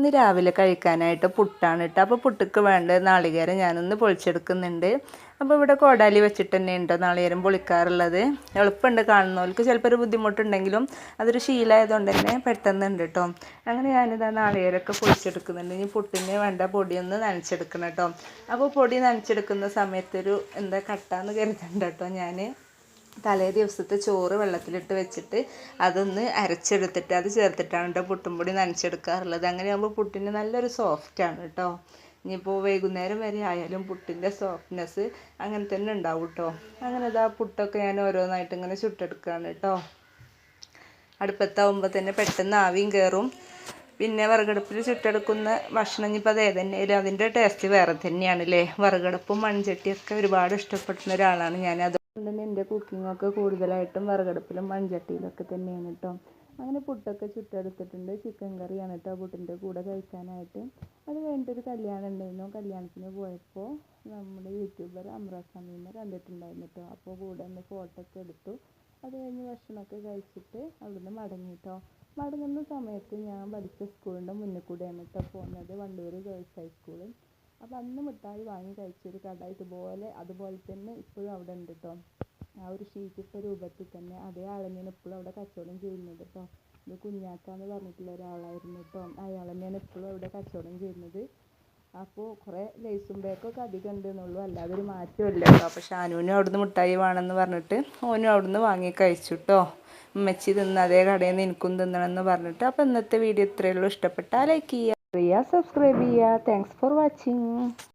ഇന്ന് രാവിലെ കഴിക്കാനായിട്ട് പുട്ടാണ് കേട്ടോ. അപ്പോൾ പുട്ടുക്ക് വേണ്ട നാളികേരം ഞാനൊന്ന് പൊളിച്ചെടുക്കുന്നുണ്ട്. അപ്പോൾ ഇവിടെ കോടാലി വെച്ചിട്ട് തന്നെ ഉണ്ടോ നാളികേരം പൊളിക്കാറുള്ളത്. എളുപ്പമുണ്ട് കാണുന്നവർക്ക്. ചിലപ്പോൾ ഒരു ബുദ്ധിമുട്ടുണ്ടെങ്കിലും അതൊരു ശീലമായതുകൊണ്ട് തന്നെ പെട്ടെന്ന് ഉണ്ട് കേട്ടോ. അങ്ങനെ ഞാനിതാ നാളികേരമൊക്കെ പൊളിച്ചെടുക്കുന്നുണ്ട്. ഇനി പുട്ടിന് വേണ്ട പൊടിയൊന്ന് നനച്ചെടുക്കണം കേട്ടോ. അപ്പോൾ പൊടി നനച്ചെടുക്കുന്ന സമയത്തൊരു എന്താ കട്ടാന്ന് കരുതണ്ട കേട്ടോ ഞാൻ തലേ ദിവസത്തെ ചോറ് വെള്ളത്തിലിട്ട് വെച്ചിട്ട് അതൊന്ന് അരച്ചെടുത്തിട്ട് അത് ചേർത്തിട്ടാണ് കേട്ടോ പുട്ടും പൊടി നനച്ചെടുക്കാറുള്ളത്. അങ്ങനെ ആകുമ്പോൾ പുട്ടിന് നല്ലൊരു സോഫ്റ്റാണ് കേട്ടോ ഇനിയിപ്പോൾ വൈകുന്നേരം വരെ ആയാലും പുട്ടിന്റെ സോഫ്റ്റ്നെസ് അങ്ങനെ തന്നെ ഉണ്ടാവും കേട്ടോ അങ്ങനെ ഇതാ പുട്ടൊക്കെ ഞാൻ ഓരോന്നായിട്ട് ഇങ്ങനെ ചുട്ടെടുക്കുകയാണ് കേട്ടോ അടുപ്പത്താവുമ്പോൾ തന്നെ പെട്ടെന്ന് ആവിയും കയറും പിന്നെ വിറകടുപ്പിൽ ചുട്ടെടുക്കുന്ന ഭക്ഷണം ഇനിയിപ്പോൾ അത് ഏതന്നെയായാലും അതിന്റെ ടേസ്റ്റ് വേറെ തന്നെയാണ് അല്ലേ വിറകടുപ്പും മൺചട്ടിയൊക്കെ ഒരുപാട് ഇഷ്ടപ്പെടുന്ന ഒരാളാണ് ഞാൻ അതുകൊണ്ട് തന്നെ എന്റെ കുക്കിങ്ങൊക്കെ കൂടുതലായിട്ടും വിറകടുപ്പിലും മൺചട്ടിയിലൊക്കെ തന്നെയാണ് കേട്ടോ അങ്ങനെ പുട്ടൊക്കെ ചുട്ടെടുത്തിട്ടുണ്ട്. ചിക്കൻ കറിയാണ് കേട്ടോ പുട്ടിന്റെ കൂടെ കഴിക്കാനായിട്ട്. അത് കഴിഞ്ഞിട്ടൊരു കല്യാണം ഉണ്ടായിരുന്നു. കല്യാണത്തിന് പോയപ്പോൾ നമ്മുടെ യൂട്യൂബർ അമ്രാസാമീനെ കണ്ടിട്ടുണ്ടായിരുന്നു കേട്ടോ അപ്പോൾ കൂടെ ഒന്ന് ഫോട്ടോ ഒക്കെ എടുത്തു. അത് കഴിഞ്ഞ് ഭക്ഷണമൊക്കെ കഴിച്ചിട്ട് അവിടുന്ന് മടങ്ങി കേട്ടോ മടങ്ങുന്ന സമയത്ത് ഞാൻ പഠിച്ച സ്കൂളിന്റെ മുന്നിൽ കൂടെയാണ് കേട്ടോ പോകുന്നത്. വണ്ടൂർ ഗേൾസ് ഹൈസ്കൂൾ അപ്പോൾ അന്ന് മിഠായി വാങ്ങി കഴിച്ചൊരു കട ഇതുപോലെ അതുപോലെ തന്നെ ഇപ്പോഴും അവിടെ ഉണ്ട് കേട്ടോ ആ ഒരു ഷീറ്റിട്ട രൂപത്തിൽ തന്നെ. അതേ ആൾ തന്നെയാണ് ഇപ്പോഴും അവിടെ കച്ചവടം ചെയ്യുന്നത് കേട്ടോ ഇത് കുഞ്ഞാക്കാന്ന് പറഞ്ഞിട്ടുള്ള ഒരാളായിരുന്നു കേട്ടോ അയാൾ തന്നെയാണ് ഇപ്പോഴും അവിടെ കച്ചവടം ചെയ്യുന്നത്. അപ്പോൾ കുറേ ലേസും ബേക്കൊക്കെ അധികം ഉണ്ട് എന്നുള്ളൂ. അല്ലാതെ ഒരു മാറ്റമില്ല കേട്ടോ അപ്പോൾ ഷാനുവിനും അവിടുന്ന് മിഠായി വേണമെന്ന് പറഞ്ഞിട്ട് ഓനും അവിടുന്ന് വാങ്ങി കഴിച്ചു കേട്ടോ ഉമ്മച്ചി തിന്ന അതേ കടയിൽ നിന്ന് എനിക്കും തിന്നണമെന്ന് പറഞ്ഞിട്ട്. അപ്പോൾ ഇന്നത്തെ വീഡിയോ ഇത്രയേ ഉള്ളൂ. ഇഷ്ടപ്പെട്ടാൽ ലൈക്ക് ചെയ്യുക സബ്സ്ക്രൈബ് ചെയ്യുക. Thanks for watching